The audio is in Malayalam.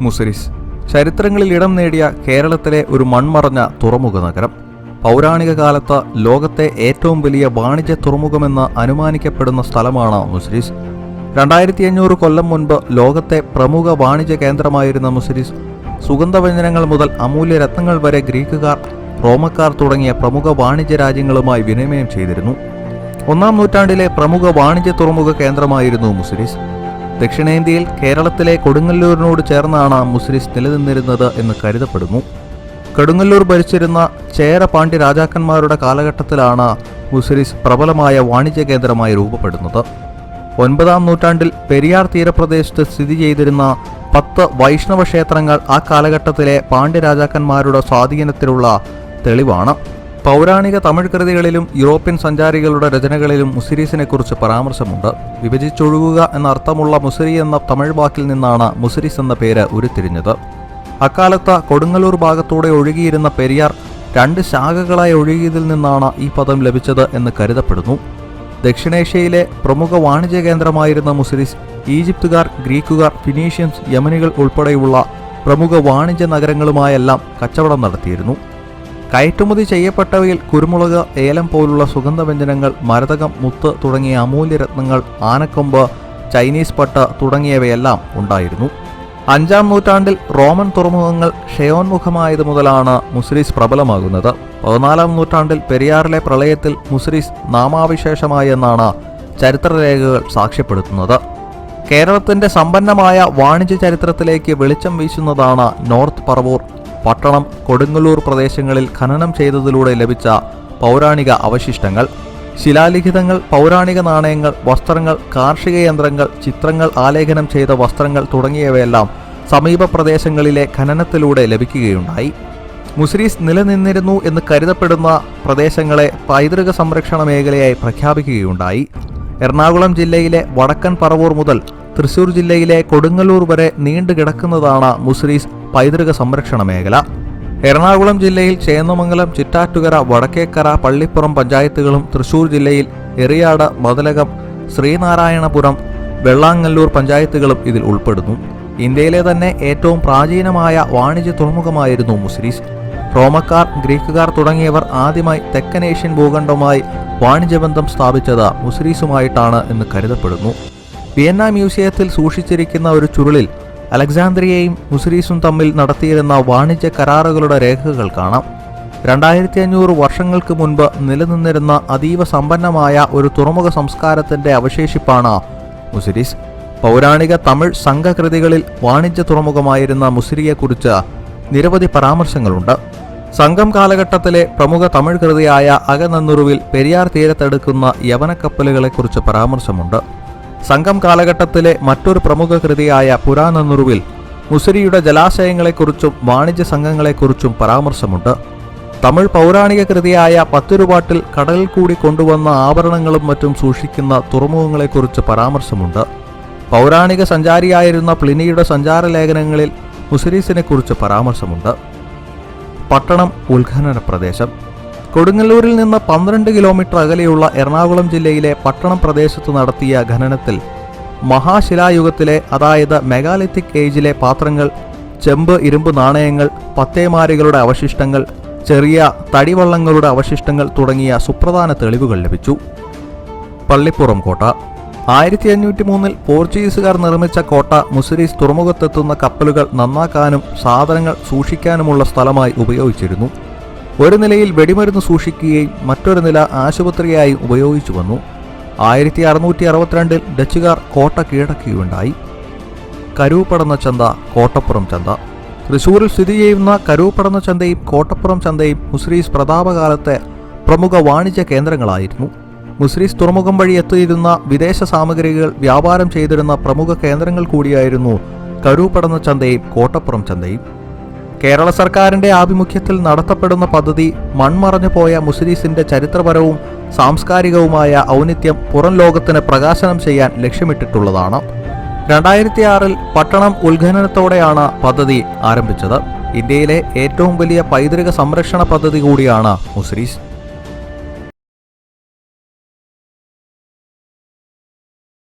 മുസിരിസ്. ചരിത്രങ്ങളിൽ ഇടം നേടിയ കേരളത്തിലെ ഒരു മൺമറഞ്ഞ തുറമുഖ നഗരം. പൗരാണിക കാലത്ത് ലോകത്തെ ഏറ്റവും വലിയ വാണിജ്യ തുറമുഖമെന്ന് അനുമാനിക്കപ്പെടുന്ന സ്ഥലമാണ് മുസരിസ്. രണ്ടായിരത്തി അഞ്ഞൂറ് കൊല്ലം മുൻപ് ലോകത്തെ പ്രമുഖ വാണിജ്യ കേന്ദ്രമായിരുന്ന മുസരിസ്. സുഗന്ധവ്യഞ്ജനങ്ങൾ മുതൽ അമൂല്യ രത്നങ്ങൾ വരെ ഗ്രീക്കുകാർ റോമക്കാർ തുടങ്ങിയ പ്രമുഖ വാണിജ്യ രാജ്യങ്ങളുമായി വിനിമയം ചെയ്തിരുന്നു. ഒന്നാം നൂറ്റാണ്ടിലെ പ്രമുഖ വാണിജ്യ തുറമുഖ കേന്ദ്രമായിരുന്നു മുസിരിസ്. ദക്ഷിണേന്ത്യയിൽ കേരളത്തിലെ കൊടുങ്ങല്ലൂരിനോട് ചേർന്നാണ് മുസ്ലിസ് നിലനിന്നിരുന്നത് എന്ന് കരുതപ്പെടുന്നു. കൊടുങ്ങല്ലൂർ ഭരിച്ചിരുന്ന ചേര പാണ്ഡ്യ രാജാക്കന്മാരുടെ കാലഘട്ടത്തിലാണ് മുസ്ലിസ് പ്രബലമായ വാണിജ്യ കേന്ദ്രമായി രൂപപ്പെടുന്നത്. ഒൻപതാം നൂറ്റാണ്ടിൽ പെരിയാർ തീരപ്രദേശത്ത് സ്ഥിതി ചെയ്തിരുന്ന പത്ത് വൈഷ്ണവ ക്ഷേത്രങ്ങൾ ആ കാലഘട്ടത്തിലെ പാണ്ഡ്യ രാജാക്കന്മാരുടെ സ്വാധീനത്തിലുള്ള തെളിവാണ്. പൗരാണിക തമിഴ് കൃതികളിലും യൂറോപ്യൻ സഞ്ചാരികളുടെ രചനകളിലും മുസിരീസിനെ കുറിച്ച് പരാമർശമുണ്ട്. വിഭജിച്ചൊഴുകുക എന്ന അർത്ഥമുള്ള മുസിരി എന്ന തമിഴ് വാക്കിൽ നിന്നാണ് മുസിരിസ് എന്ന പേര് ഉരുത്തിരിഞ്ഞത്. അക്കാലത്ത് കൊടുങ്ങല്ലൂർ ഭാഗത്തൂടെ ഒഴുകിയിരുന്ന പെരിയാർ രണ്ട് ശാഖകളായി ഒഴുകിയതിൽ നിന്നാണ് ഈ പദം ലഭിച്ചത് എന്ന് കരുതപ്പെടുന്നു. ദക്ഷിണേഷ്യയിലെ പ്രമുഖ വാണിജ്യ കേന്ദ്രമായിരുന്ന മുസിരിസ് ഈജിപ്തുകാർ ഗ്രീക്കുകാർ ഫിനീഷ്യൻസ് യമനികൾ ഉൾപ്പെടെയുള്ള പ്രമുഖ വാണിജ്യ നഗരങ്ങളുമായെല്ലാം കച്ചവടം നടത്തിയിരുന്നു. കയറ്റുമതി ചെയ്യപ്പെട്ടവയിൽ കുരുമുളക് ഏലം പോലുള്ള സുഗന്ധവ്യഞ്ജനങ്ങൾ മരതകം മുത്ത് തുടങ്ങിയ അമൂല്യരത്നങ്ങൾ ആനക്കൊമ്പ് ചൈനീസ് പട്ട് തുടങ്ങിയവയെല്ലാം ഉണ്ടായിരുന്നു. അഞ്ചാം നൂറ്റാണ്ടിൽ റോമൻ തുറമുഖങ്ങൾ ക്ഷയോന്മുഖമായത് മുതലാണ് മുസ്ലിസ് പ്രബലമാകുന്നത്. പതിനാലാം നൂറ്റാണ്ടിൽ പെരിയാറിലെ പ്രളയത്തിൽ മുസ്ലിസ് നാമാവിശേഷമായി എന്നാണ് ചരിത്രരേഖകൾ സാക്ഷ്യപ്പെടുത്തുന്നത്. കേരളത്തിന്റെ സമ്പന്നമായ വാണിജ്യ ചരിത്രത്തിലേക്ക് വെളിച്ചം വീശുന്നതാണ് നോർത്ത് പറവൂർ പട്ടണം കൊടുങ്ങല്ലൂർ പ്രദേശങ്ങളിൽ ഖനനം ചെയ്തതിലൂടെ ലഭിച്ച പൗരാണിക അവശിഷ്ടങ്ങൾ ശിലാലിഖിതങ്ങൾ പൗരാണിക നാണയങ്ങൾ വസ്ത്രങ്ങൾ കാർഷിക യന്ത്രങ്ങൾ ചിത്രങ്ങൾ ആലേഖനം ചെയ്ത വസ്ത്രങ്ങൾ തുടങ്ങിയവയെല്ലാം സമീപ പ്രദേശങ്ങളിലെ ഖനനത്തിലൂടെ ലഭിക്കുകയുണ്ടായി. മുസ്രീസ് നിലനിന്നിരുന്നു എന്ന് കരുതപ്പെടുന്ന പ്രദേശങ്ങളെ പൈതൃക സംരക്ഷണ മേഖലയായി പ്രഖ്യാപിക്കുകയുണ്ടായി. എറണാകുളം ജില്ലയിലെ വടക്കൻ പറവൂർ മുതൽ തൃശൂർ ജില്ലയിലെ കൊടുങ്ങല്ലൂർ വരെ നീണ്ടു കിടക്കുന്നതാണ് മുസ്രീസ് പൈതൃക സംരക്ഷണ മേഖല. എറണാകുളം ജില്ലയിൽ ചേന്നമംഗലം ചിറ്റാറ്റുകര വടക്കേക്കര പള്ളിപ്പുറം പഞ്ചായത്തുകളും തൃശൂർ ജില്ലയിൽ എറിയാട് മതലകം ശ്രീനാരായണപുരം വെള്ളാങ്ങല്ലൂർ പഞ്ചായത്തുകളും ഇതിൽ ഉൾപ്പെടുന്നു. ഇന്ത്യയിലെ തന്നെ ഏറ്റവും പ്രാചീനമായ വാണിജ്യ തുറമുഖമായിരുന്നു മുസ്രീസ് റോമക്കാർ ഗ്രീക്കുകാർ തുടങ്ങിയവർ ആദ്യമായി തെക്കൻ ഏഷ്യൻ ഭൂഖണ്ഡവുമായി വാണിജ്യബന്ധം സ്ഥാപിച്ചത് മുസ്രീസുമായിട്ടാണ് എന്ന് കരുതപ്പെടുന്നു. വിയന്ന മ്യൂസിയത്തിൽ സൂക്ഷിച്ചിരിക്കുന്ന ഒരു ചുരുളിൽ അലക്സാന്ദ്രിയയും മുസ്രീസും തമ്മിൽ നടത്തിയിരുന്ന വാണിജ്യ കരാറുകളുടെ രേഖകൾ കാണാം. രണ്ടായിരത്തി അഞ്ഞൂറ് വർഷങ്ങൾക്ക് മുൻപ് നിലനിന്നിരുന്ന അതീവ സമ്പന്നമായ ഒരു തുറമുഖ സംസ്കാരത്തിന്റെ അവശേഷിപ്പാണ് മുസിരിസ്. പൗരാണിക തമിഴ് സംഘകൃതികളിൽ വാണിജ്യ തുറമുഖമായിരുന്ന മുസിരിയെക്കുറിച്ച് നിരവധി പരാമർശങ്ങളുണ്ട്. സംഘം കാലഘട്ടത്തിലെ പ്രമുഖ തമിഴ് കൃതിയായ അകനന്നുറുവിൽ പെരിയാർ തീരത്തെടുക്കുന്ന യവനക്കപ്പലുകളെക്കുറിച്ച് പരാമർശമുണ്ട്. സംഘം കാലഘട്ടത്തിലെ മറ്റൊരു പ്രമുഖ കൃതിയായ പുരാനന്നുറുവിൽ മുസിരിയുടെ ജലാശയങ്ങളെക്കുറിച്ചും വാണിജ്യ സംഘങ്ങളെക്കുറിച്ചും പരാമർശമുണ്ട്. തമിഴ് പൗരാണിക കൃതിയായ പത്തുരുപാട്ടിൽ കടലിൽ കൂടി കൊണ്ടുവന്ന ആഭരണങ്ങളും മറ്റും സൂക്ഷിക്കുന്ന തുറമുഖങ്ങളെക്കുറിച്ച് പരാമർശമുണ്ട്. പൗരാണിക സഞ്ചാരിയായിരുന്ന പ്ലിനിയുടെ സഞ്ചാരലേഖനങ്ങളിൽ മുസിരീസിനെക്കുറിച്ച് പരാമർശമുണ്ട്. പട്ടണം ഉത്ഖനന പ്രദേശം കൊടുങ്ങല്ലൂരിൽ നിന്ന് പന്ത്രണ്ട് കിലോമീറ്റർ അകലെയുള്ള എറണാകുളം ജില്ലയിലെ പട്ടണം പ്രദേശത്ത് നടത്തിയ ഖനനത്തിൽ മഹാശിലായുഗത്തിലെ അതായത് മെഗാലിത്തിക് ഏജിലെ പാത്രങ്ങൾ ചെമ്പ് ഇരുമ്പ് നാണയങ്ങൾ പത്തേമാരികളുടെ അവശിഷ്ടങ്ങൾ ചെറിയ തടിവള്ളങ്ങളുടെ അവശിഷ്ടങ്ങൾ തുടങ്ങിയ സുപ്രധാന തെളിവുകൾ ലഭിച്ചു. പള്ളിപ്പുറം കോട്ട. ആയിരത്തി അഞ്ഞൂറ്റി മൂന്നിൽ പോർച്ചുഗീസുകാർ നിർമ്മിച്ച കോട്ട മുസിരീസ് തുറമുഖത്തെത്തുന്ന കപ്പലുകൾ നന്നാക്കാനും സാധനങ്ങൾ സൂക്ഷിക്കാനുമുള്ള സ്ഥലമായി ഉപയോഗിച്ചിരുന്നു. ഒരു നിലയിൽ വെടിമരുന്ന് സൂക്ഷിക്കുകയും മറ്റൊരു നില ആശുപത്രിയായി ഉപയോഗിച്ചു വന്നു. ആയിരത്തി അറുന്നൂറ്റി അറുപത്തിരണ്ടിൽ ഡച്ചുകാർ കോട്ട കീഴടക്കുകയുണ്ടായി. കരൂപ്പടന്ന ചന്ത കോട്ടപ്പുറം ചന്ത. തൃശൂരിൽ സ്ഥിതി ചെയ്യുന്ന കരൂപ്പടന്ന ചന്തയും കോട്ടപ്പുറം ചന്തയും മുസ്രീസ് പ്രതാപകാലത്തെ പ്രമുഖ വാണിജ്യ കേന്ദ്രങ്ങളായിരുന്നു. മുസ്രീസ് തുറമുഖം വഴി എത്തിയിരുന്ന വിദേശ സാമഗ്രികൾ വ്യാപാരം ചെയ്തിരുന്ന പ്രമുഖ കേന്ദ്രങ്ങൾ കൂടിയായിരുന്നു കരൂപ്പടന്ന ചന്തയും കോട്ടപ്പുറം ചന്തയും. കേരള സർക്കാരിന്റെ ആഭിമുഖ്യത്തിൽ നടത്തപ്പെടുന്ന പദ്ധതി മൺമറഞ്ഞു പോയ മുസ്ലിസിന്റെ ചരിത്രപരവും സാംസ്കാരികവുമായ ഔന്നിത്യം പുറം ലോകത്തിന് പ്രകാശനം ചെയ്യാൻ ലക്ഷ്യമിട്ടിട്ടുള്ളതാണ്. രണ്ടായിരത്തി ആറിൽ പട്ടണം ഉത്ഖനനത്തോടെയാണ് പദ്ധതി ആരംഭിച്ചത്. ഇന്ത്യയിലെ ഏറ്റവും വലിയ പൈതൃക സംരക്ഷണ പദ്ധതി കൂടിയാണ് മുസ്രീസ്